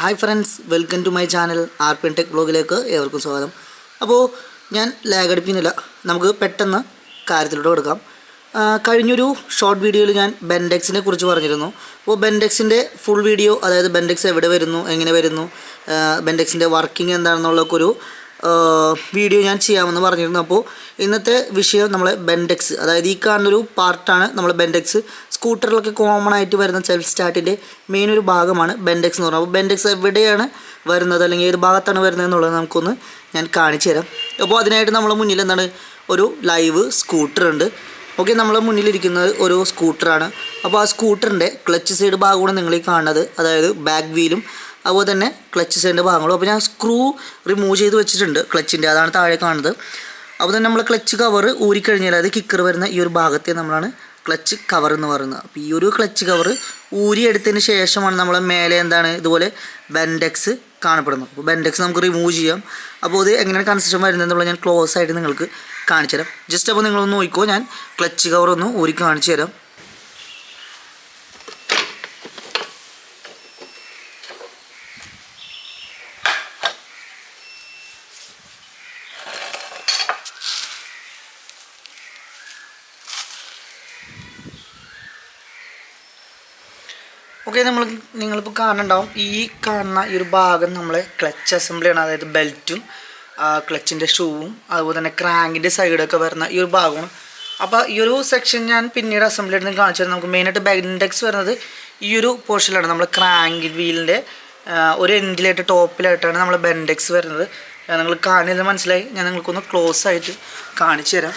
Hi friends welcome to my channel R P tech ബ്ലോഗിലേക്ക് ഏവർക്കും സ്വാഗതം. അപ്പോൾ ഞാൻ ലാഗ് അടിപ്പിക്കുന്നില്ല. നമുക്ക് പെട്ടെന്ന് കാര്യത്തിലോട്ട് കൊടുക്കാം. കഴിഞ്ഞൊരു ഷോർട്ട് വീഡിയോയിൽ ഞാൻ ബെൻഡെക്സിനെ കുറിച്ച് പറഞ്ഞിരുന്നു. അപ്പോൾ ബെൻഡെക്സിന്റെ ഫുൾ വീഡിയോ അതായത് ബെൻഡെക്സ് എവിടെ വരുന്നു എങ്ങനെ വരുന്നു ബെൻഡെക്സിന്റെ വർക്കിംഗ് എന്താണെന്നുള്ളൊക്കെ ഒരു വീഡിയോ ഞാൻ ചെയ്യാമെന്ന് പറഞ്ഞിരുന്നു. അപ്പോൾ ഇന്നത്തെ വിഷയം നമ്മളെ ബെൻഡെക്സ് അതായത് ഈ കാണുന്നൊരു പാർട്ടാണ് നമ്മൾ ബെൻഡെക്സ് സ്കൂട്ടറിലൊക്കെ കോമൺ ആയിട്ട് വരുന്ന സെൽഫ് സ്റ്റാർട്ടിന്റെ മെയിൻ ഒരു ഭാഗമാണ് ബെൻഡെക്സ് എന്ന് പറയുന്നത്. അപ്പോൾ ബെൻഡെക്സ് എവിടെയാണ് വരുന്നത്? അല്ലെങ്കിൽ ഏത് ഭാഗത്താണ് വരുന്നത് എന്നുള്ളത് നമുക്കൊന്ന് ഞാൻ കാണിച്ചു തരാം. അപ്പോൾ അതിനായിട്ട് നമ്മളെ മുന്നിൽ എന്താണ്? ഒരു ലൈവ് സ്കൂട്ടർ ഉണ്ട്. ഓക്കെ നമ്മളെ മുന്നിലിരിക്കുന്നത് ഒരു സ്കൂട്ടറാണ് അപ്പോൾ ആ സ്കൂട്ടറിന്റെ ക്ലച്ച് സൈഡ് ഭാഗമാണ് നിങ്ങൾ ഈ കാണുന്നത്. അതായത് ബാക്ക് വീലും അതുപോലെ തന്നെ ക്ലച്ച് സൈഡിന്റെ ഭാഗങ്ങളും. അപ്പോൾ ഞാൻ സ്ക്രൂ റിമൂവ് ചെയ്ത് വെച്ചിട്ടുണ്ട് ക്ലച്ചിന്റെ അതാണ് താഴെ കാണുന്നത്. അപ്പോൾ തന്നെ നമ്മൾ ക്ലച്ച് കവർ ഊരിക്കഴിഞ്ഞാൽ അതായത് കിക്കർ വരുന്ന ഈ ഒരു ഭാഗത്തെ നമ്മളാണ് ക്ലച്ച് കവർ എന്ന് പറയുന്നത്. അപ്പോൾ ഈ ഒരു ക്ലച്ച് കവർ ഊരിയെടുത്തതിന് ശേഷമാണ് നമ്മൾ മേലെ എന്താണ് ഇതുപോലെ ബെൻഡെക്സ് കാണപ്പെടുന്നത്. അപ്പോൾ ബെൻഡെക്സ് നമുക്ക് റിമൂവ് ചെയ്യാം. അപ്പോൾ അത് എങ്ങനെയാണ് കൺസ്ട്രക്ഷൻ വരുന്നത് എന്നുള്ളത് ഞാൻ ക്ലോസ് ആയിട്ട് നിങ്ങൾക്ക് കാണിച്ചു തരാം ജസ്റ്റ് അപ്പോൾ നിങ്ങളൊന്ന് നോക്കിക്കോ. ഞാൻ ക്ലച്ച് കവർ ഒന്ന് ഊരി കാണിച്ചു തരാം ഓക്കെ നമ്മൾ നിങ്ങളിപ്പോൾ കാണുന്നുണ്ടാവും. ഈ കാണുന്ന ഈ ഒരു ഭാഗം നമ്മൾ ക്ലച്ച് അസംബ്ലിയാണ് അതായത് ബെൽറ്റും ക്ലച്ചിന്റെ ഷൂവും അതുപോലെ തന്നെ ക്രാങ്കിന്റെ സൈഡൊക്കെ വരുന്ന ഈ ഒരു ഭാഗമാണ്. അപ്പോൾ ഈ ഒരു സെക്ഷൻ ഞാൻ പിന്നീട് അസംബ്ലി എടുത്ത് കാണിച്ചു തരാം. നമുക്ക് മെയിനായിട്ട് ബെൻഡെക്സ് വരുന്നത് ഈ ഒരു പോർഷനിലാണ് നമ്മൾ ക്രാങ്ക് വീലിന്റെ ഒരു എൻഡിലായിട്ട് ടോപ്പിലായിട്ടാണ് നമ്മൾ ബെൻഡെക്സ് വരുന്നത്. നിങ്ങൾ കാണുന്നത് മനസ്സിലായി? ഞാൻ നിങ്ങൾക്കൊന്ന് ക്ലോസ് ആയിട്ട് കാണിച്ചു തരാം.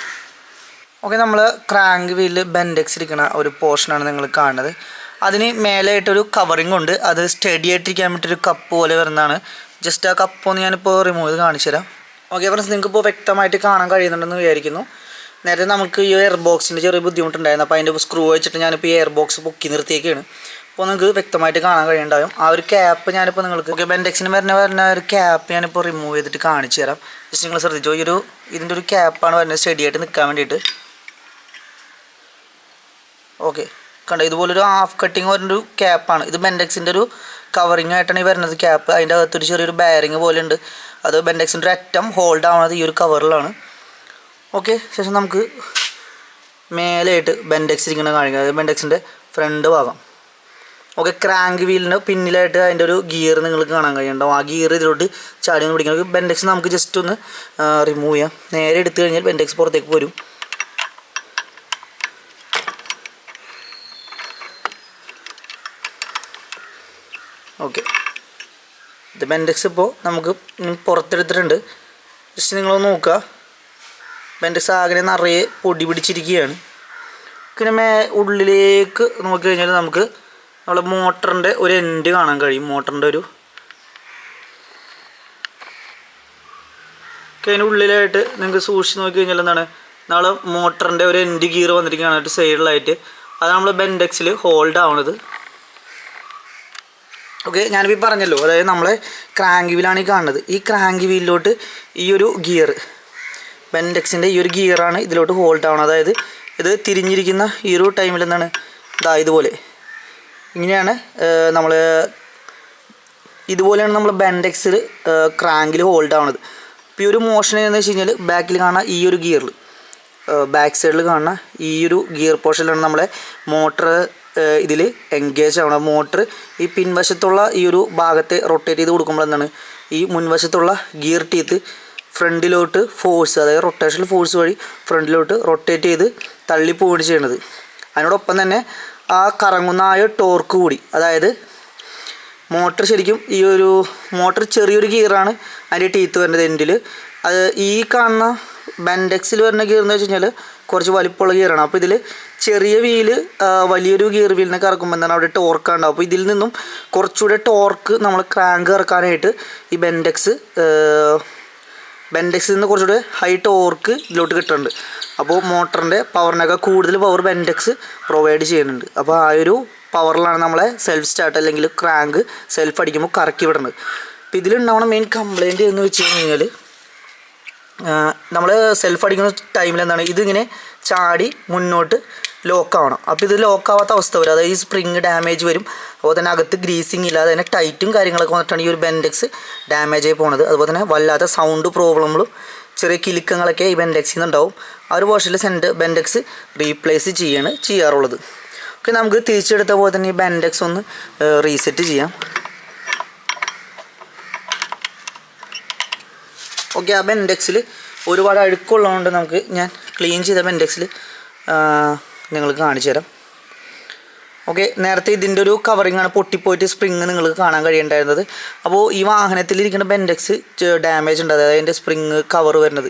ഓക്കെ നമ്മൾ ക്രാങ്ക് വീലിൽ ബെൻഡെക്സ് ഇരിക്കുന്ന ഒരു പോർഷനാണ് നിങ്ങൾ കാണുന്നത്. അതിന് മേലെയായിട്ടൊരു കവറിങ് ഉണ്ട്. അത് സ്റ്റഡി ആയിട്ടിരിക്കാൻ വേണ്ടിയിട്ടൊരു കപ്പ് പോലെ വരുന്നതാണ്. ജസ്റ്റ് ആ കപ്പ് ഒന്ന് ഞാനിപ്പോൾ റിമൂവ് ചെയ്ത് കാണിച്ചു തരാം. ഓക്കെ ഫ്രണ്ട്സ് നിങ്ങൾക്ക് ഇപ്പോൾ വ്യക്തമായിട്ട് കാണാൻ കഴിയുന്നുണ്ടെന്ന് വിചാരിക്കുന്നു. നേരത്തെ നമുക്ക് ഈ എയർ ബോക്സിന്റെ ചെറിയ ബുദ്ധിമുട്ടുണ്ടായിരുന്നു. അപ്പോൾ അതിന്റെ സ്ക്രൂ വെച്ചിട്ട് ഞാനിപ്പോൾ ഈ എയർ ബോക്സ് പൊക്കി നിർത്തിയേക്കാണ്. അപ്പോൾ നിങ്ങൾക്ക് വ്യക്തമായിട്ട് കാണാൻ കഴിയുണ്ടാവും ആ ഒരു ക്യാപ്പ് ഞാനിപ്പോൾ നിങ്ങൾക്ക് ഓക്കെ ബെൻഡെക്സിന് വരുന്ന വരുന്ന ഒരു ക്യാപ്പ് ഞാനിപ്പോൾ റിമൂവ് ചെയ്തിട്ട് കാണിച്ചു തരാം. ജസ്റ്റ് നിങ്ങൾ ശ്രദ്ധിച്ചോ. ഈ ഒരു ഇതിന്റെ ഒരു ക്യാപ്പാണ് വരുന്നത് സ്റ്റഡി ആയിട്ട് നിൽക്കാൻ വേണ്ടിയിട്ട്. ഓക്കെ കണ്ടോ ഇതുപോലൊരു ഹാഫ് കട്ടിങ് വരുന്നൊരു ക്യാപ്പാണ് ഇത് ബെൻഡെക്സിന്റെ ഒരു കവറിങ് ആയിട്ടാണ് ഈ വരുന്നത് ക്യാപ്പ് അതിന്റെ അകത്തൊരു ചെറിയൊരു ബാരിങ് പോലെ ഉണ്ട് അത് ബെൻഡെക്സിന്റെ ഒരു അറ്റം ഹോൾഡ് ആവുന്നത് ഈ ഒരു കവറിലാണ് ഓക്കെ ശേഷം നമുക്ക് മേലെയായിട്ട് ബെൻഡെക്സ് ഇരിക്കുന്ന കാണിക്കുക അതായത് ബെൻഡെക്സിന്റെ ഫ്രണ്ട് ഭാഗം. ഓക്കെ ക്രാങ്ക് വീലിന്റെ പിന്നിലായിട്ട് അതിന്റെ ഒരു ഗിയർ നിങ്ങൾക്ക് കാണാൻ കഴിയുണ്ടാവും ആ ഗിയർ ഇതിലോട്ട് ചാടി ഒന്ന് പിടിക്കണം ബെൻഡെക്സ് നമുക്ക് ജസ്റ്റ് ഒന്ന് റിമൂവ് ചെയ്യാം. നേരെ എടുത്തു കഴിഞ്ഞാൽ ബെൻഡെക്സ് പുറത്തേക്ക് വരും. ഓക്കെ ഇത് ബെൻഡെക്സ് ഇപ്പോൾ നമുക്ക് പുറത്തെടുത്തിട്ടുണ്ട്. ജസ്റ്റ് നിങ്ങളൊന്ന് നോക്കുക. ബെൻഡെക്സ് ആകെ നിറയെ പൊടി പിടിച്ചിരിക്കുകയാണ്. പിന്നെ മേ ഉള്ളിലേക്ക് നോക്കി കഴിഞ്ഞാൽ നമുക്ക് നമ്മളെ മോട്ടറിന്റെ ഒരു എൻഡ് കാണാൻ കഴിയും. മോട്ടറിന്റെ ഒരു അതിന്റെ ഉള്ളിലായിട്ട് നിങ്ങൾക്ക് സൂക്ഷിച്ച് നോക്കി കഴിഞ്ഞാൽ എന്താണ്? നമ്മളെ മോട്ടറിന്റെ ഒരു എൻഡ് ഗിയർ വന്നിരിക്കുകയാണ്. സൈഡിലായിട്ട് അത് നമ്മൾ ബെൻഡെക്സിൽ ഹോൾഡ് ആവണത്. ഓക്കെ ഞാനിപ്പോൾ പറഞ്ഞല്ലോ അതായത് നമ്മളെ ക്രാങ്ക് വീലാണ് ഈ കാണുന്നത്. ഈ ക്രാങ്ക് വീലിലോട്ട് ഈ ഒരു ഗിയർ ബെൻഡെക്സിന്റെ ഈ ഒരു ഗിയറാണ് ഇതിലോട്ട് ഹോൾഡ് ആവുന്നത് അതായത് ഇത് തിരിഞ്ഞിരിക്കുന്ന ഈ ഒരു ടൈമിൽ എന്താണ് ഇതാ ഇതുപോലെ. ഇങ്ങനെയാണ് നമ്മൾ ഇതുപോലെയാണ് നമ്മൾ ബെൻഡെക്സിൽ ക്രാങ്കിൽ ഹോൾഡ് ആവുന്നത് ഇപ്പോൾ ഈ ഒരു മോഷൻ എന്ന് വെച്ച് കഴിഞ്ഞാൽ ബാക്കിൽ കാണുന്ന ഈ ഒരു ഗിയറിൽ ബാക്ക് സൈഡിൽ കാണുന്ന ഈ ഒരു ഗിയർ പോർഷനിലാണ് നമ്മളെ മോട്ടർ ഇതിൽ എൻഗേജ് ആവണം. മോട്ടർ ഈ പിൻവശത്തുള്ള ഈ ഒരു ഭാഗത്തെ റൊട്ടേറ്റ് ചെയ്ത് കൊടുക്കുമ്പോൾ എന്താണ് ഈ മുൻവശത്തുള്ള ഗിയർ ടീത്ത് ഫ്രണ്ടിലോട്ട് ഫോഴ്സ് അതായത് റൊട്ടേഷൻ ഫോഴ്സ് വഴി ഫ്രണ്ടിലോട്ട് റൊട്ടേറ്റ് ചെയ്ത് തള്ളി പോവുകയാണ് ചെയ്യണത്. അതിനോടൊപ്പം തന്നെ ആ കറങ്ങുന്ന ആയ ടോർക്ക് കൂടി അതായത് മോട്ടർ ശരിക്കും ഈ ഒരു മോട്ടർ ചെറിയൊരു ഗിയറാണ് അതിന്റെ ടീത്ത് വരുന്നത് എൻഡിൽ അത് ഈ കാണുന്ന ബെൻഡെക്സിൽ വരുന്ന ഗിയർ എന്ന് വെച്ച് കഴിഞ്ഞാൽ കുറച്ച് വലിപ്പമുള്ള ഗിയറാണ്. അപ്പോൾ ഇതിൽ ചെറിയ വീൽ വലിയൊരു ഗിയർ വീലിനെ കറക്കുമ്പോൾ എന്താണ് അവിടെ ടോർക്ക് ഉണ്ടാവും അപ്പോൾ ഇതിൽ നിന്നും കുറച്ചുകൂടെ ടോർക്ക് നമ്മൾ ക്രാങ്ക് ഇറക്കാനായിട്ട് ഈ ബെൻഡെക്സ് ബെൻഡെക്സിൽ നിന്ന് കുറച്ചുകൂടെ ഹൈ ടോർക്ക് ഇതിലോട്ട് കിട്ടുന്നുണ്ട്. അപ്പോൾ മോട്ടറിന്റെ പവറിനൊക്കെ കൂടുതൽ പവർ ബെൻഡെക്സ് പ്രൊവൈഡ് ചെയ്യുന്നുണ്ട്. അപ്പോൾ ആ ഒരു പവറിലാണ് നമ്മളെ സെൽഫ് സ്റ്റാർട്ട് അല്ലെങ്കിൽ ക്രാങ്ക് സെൽഫ് അടിക്കുമ്പോൾ കറക്കി വിടുന്നത്. അപ്പോൾ ഇതിലുണ്ടാവുന്ന മെയിൻ കംപ്ലയിന്റ് എന്ന് വെച്ച് കഴിഞ്ഞാൽ നമ്മൾ സെൽഫ് അടിക്കുന്ന ടൈമിൽ എന്താണ്? ഇതിങ്ങനെ ചാടി മുന്നോട്ട് ലോക്കാവണം അപ്പോൾ ഇത് ലോക്കാവാത്ത അവസ്ഥ വരും. അതായത് ഈ സ്പ്രിങ് ഡാമേജ് വരും. അതുപോലെ തന്നെ അകത്ത് ഗ്രീസിങ് ഇല്ലാതെ തന്നെ ടൈറ്റും കാര്യങ്ങളൊക്കെ വന്നിട്ടാണ് ഈ ഒരു ബെൻഡെക്സ് ഡാമേജ് ആയി പോണത്. അതുപോലെ തന്നെ വല്ലാത്ത സൗണ്ട് പ്രോബ്ലങ്ങളും ചെറിയ കിലുക്കങ്ങളൊക്കെ ഈ ബെൻഡെക്സിൽ നിന്നുണ്ടാവും ആ ഒരു പോർഷനിൽ സെന്റ് ബെൻഡെക്സ് റീപ്ലേസ് ചെയ്യാണ് ചെയ്യാറുള്ളത്. ഓക്കെ നമുക്ക് തിരിച്ചെടുത്ത പോലെ തന്നെ ഈ ബെൻഡെക്സ് ഒന്ന് റീസെറ്റ് ചെയ്യാം. ഓക്കെ ആ ബെൻഡെക്സിൽ ഒരുപാട് അഴുക്കുള്ളതുകൊണ്ട് നമുക്ക് ഞാൻ ക്ലീൻ ചെയ്ത ബെൻഡെക്സിൽ നിങ്ങൾക്ക് കാണിച്ചു തരാം. ഓക്കെ നേരത്തെ ഇതിന്റെ ഒരു കവറിങ് ആണ് പൊട്ടിപ്പോയിട്ട് സ്പ്രിങ് നിങ്ങൾക്ക് കാണാൻ കഴിയുണ്ടായിരുന്നത് അപ്പോൾ ഈ വാഹനത്തിലിരിക്കുന്ന ബെൻഡെക്സ് ഡാമേജ് ഉണ്ട്. അതായത് അതിന്റെ സ്പ്രിങ് കവർ വരുന്നത്.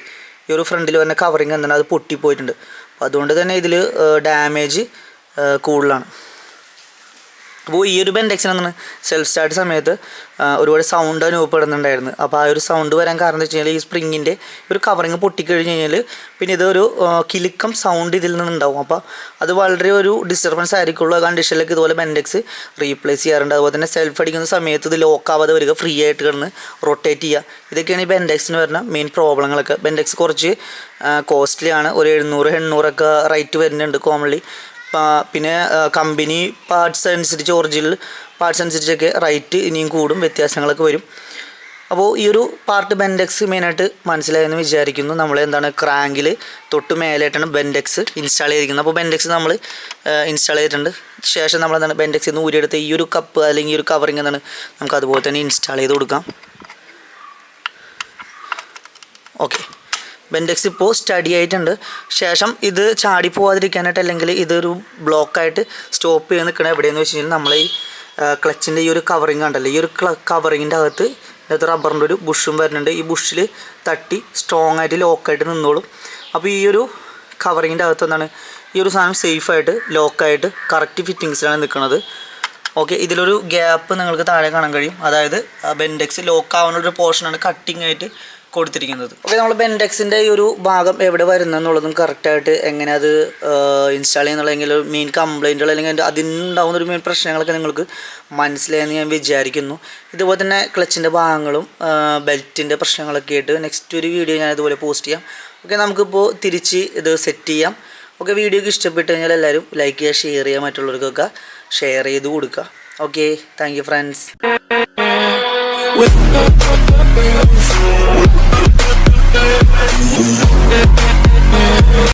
ഈ ഒരു ഫ്രണ്ടിൽ വരുന്ന കവറിങ് എന്താണ്? അത് പൊട്ടിപ്പോയിട്ടുണ്ട്. അപ്പോൾ അതുകൊണ്ട് തന്നെ ഇതിൽ ഡാമേജ് കൂടുതലാണ്. അപ്പോൾ ഈ ഒരു ബെൻഡെക്സിന് എന്താണ് സെൽഫ് സ്റ്റാർട്ട് സമയത്ത് ഒരുപാട് സൗണ്ട് അനുഭവപ്പെടുന്നുണ്ടായിരുന്നു. അപ്പോൾ ആ ഒരു സൗണ്ട് വരാൻ കാരണം എന്ന് വെച്ച് ഈ സ്പ്രിങ്ങിന്റെ ഒരു കവറിങ് പൊട്ടിക്കഴിഞ്ഞ് കഴിഞ്ഞാൽ പിന്നെ ഇതൊരു കിലുക്കം സൗണ്ട് ഇതിൽ നിന്നുണ്ടാവും. അപ്പോൾ അത് വളരെ ഒരു ഡിസ്റ്റർബൻസ് ആയിരിക്കുള്ളൂ. കണ്ടീഷനിലേക്ക് ഇതുപോലെ ബെൻഡെക്സ് റീപ്ലേസ് ചെയ്യാറുണ്ട്. അതുപോലെ തന്നെ സെൽഫ് അടിക്കുന്ന സമയത്ത് ഇത് ലോക്ക് ആവാതെ വരിക ഫ്രീ ആയിട്ട് കിടന്ന് റൊട്ടേറ്റ് ചെയ്യുക. ഇതൊക്കെയാണ് ഈ ബെൻഡെക്സിന് വരുന്ന മെയിൻ പ്രോബ്ലങ്ങളൊക്കെ. ബെൻഡെക്സ് കുറച്ച് കോസ്റ്റ്ലിയാണ് ഒരു എഴുന്നൂറ് എണ്ണൂറൊക്കെ റേറ്റ് വരുന്നുണ്ട് കോമൺലി പിന്നെ കമ്പനി പാർട്സ് അനുസരിച്ച് ഒറിജിനൽ പാർട്സ് അനുസരിച്ചൊക്കെ റേറ്റ് ഇനിയും കൂടും വ്യത്യാസങ്ങളൊക്കെ വരും. അപ്പോൾ ഈ ഒരു പാർട്ട് ബെൻഡെക്സ് മെയിനായിട്ട് മനസ്സിലായെന്ന് വിചാരിക്കുന്നു. നമ്മൾ എന്താണ് ക്രാങ്കിൽ തൊട്ട് മേലായിട്ടാണ് ബെൻഡെക്സ് ഇൻസ്റ്റാൾ ചെയ്തിരിക്കുന്നത്. അപ്പോൾ ബെൻഡെക്സ് നമ്മൾ ഇൻസ്റ്റാൾ ചെയ്തിട്ടുണ്ട്. ശേഷം നമ്മൾ എന്താണ് ബെൻഡെക്സിൽ നിന്ന് ഊരിയെടുത്ത് ഈ ഒരു കപ്പ് അല്ലെങ്കിൽ ഈ ഒരു കവറിങ് എന്താണ് നമുക്ക് അതുപോലെ തന്നെ ഇൻസ്റ്റാൾ ചെയ്ത് കൊടുക്കാം. ഓക്കെ ബെൻഡെക്സ് ഇപ്പോൾ സ്റ്റഡി ആയിട്ടുണ്ട്. ശേഷം ഇത് ചാടി പോവാതിരിക്കാനായിട്ട് അല്ലെങ്കിൽ ഇതൊരു ബ്ലോക്കായിട്ട് സ്റ്റോപ്പ് ചെയ്ത് നിൽക്കണ എവിടെയെന്ന് വെച്ച് കഴിഞ്ഞാൽ നമ്മൾ ഈ ക്ലച്ചിന്റെ ഈ ഒരു കവറിങ് ഉണ്ടല്ലോ ഈ ഒരു കവറിങ്ങിന്റെ അകത്ത് ഇതിനകത്ത് റബ്ബറിന്റെ ഒരു ബുഷും വരുന്നുണ്ട്. ഈ ബുഷിൽ തട്ടി സ്ട്രോങ് ആയിട്ട് ലോക്കായിട്ട് നിന്നോളും. അപ്പോൾ ഈ ഒരു കവറിങ്ങിന്റെ അകത്ത് എന്താണ്? ഈ ഒരു സാധനം സേഫായിട്ട് ലോക്കായിട്ട് കറക്റ്റ് ഫിറ്റിങ്സിലാണ് നിൽക്കുന്നത് ഓക്കെ ഇതിലൊരു ഗ്യാപ്പ് നിങ്ങൾക്ക് താഴെ കാണാൻ കഴിയും. അതായത് ബെൻഡെക്സ് ലോക്ക് ആവുന്ന ഒരു പോർഷനാണ് കട്ടിങ് ആയിട്ട് കൊടുത്തിരിക്കുന്നത്. ഓക്കെ നമ്മൾ ബെൻഡെക്സിന്റെ ഈ ഒരു ഭാഗം എവിടെ വരുന്നെന്നുള്ളതും കറക്റ്റായിട്ട് എങ്ങനെ അത് ഇൻസ്റ്റാൾ ചെയ്യുന്നുള്ള ഒരു മെയിൻ കംപ്ലൈന്റുകൾ അല്ലെങ്കിൽ അതിന്റെ അതിനുണ്ടാവുന്ന ഒരു മെയിൻ പ്രശ്നങ്ങളൊക്കെ നിങ്ങൾക്ക് മനസ്സിലായെന്ന് ഞാൻ വിചാരിക്കുന്നു. ഇതുപോലെ തന്നെ ക്ലച്ചിന്റെ ഭാഗങ്ങളും ബെൽറ്റിന്റെ പ്രശ്നങ്ങളൊക്കെ ആയിട്ട് നെക്സ്റ്റ് ഒരു വീഡിയോ ഞാൻ ഇതുപോലെ പോസ്റ്റ് ചെയ്യാം. ഓക്കെ നമുക്കിപ്പോൾ തിരിച്ച് ഇത് സെറ്റ് ചെയ്യാം. ഓക്കെ വീഡിയോക്ക് ഇഷ്ടപ്പെട്ട് കഴിഞ്ഞാൽ എല്ലാവരും ലൈക്ക് ചെയ്യുക ഷെയർ ചെയ്യുക മറ്റുള്ളവർക്കൊക്കെ ഷെയർ ചെയ്ത് കൊടുക്കുക. Okay thank you friends Yeah.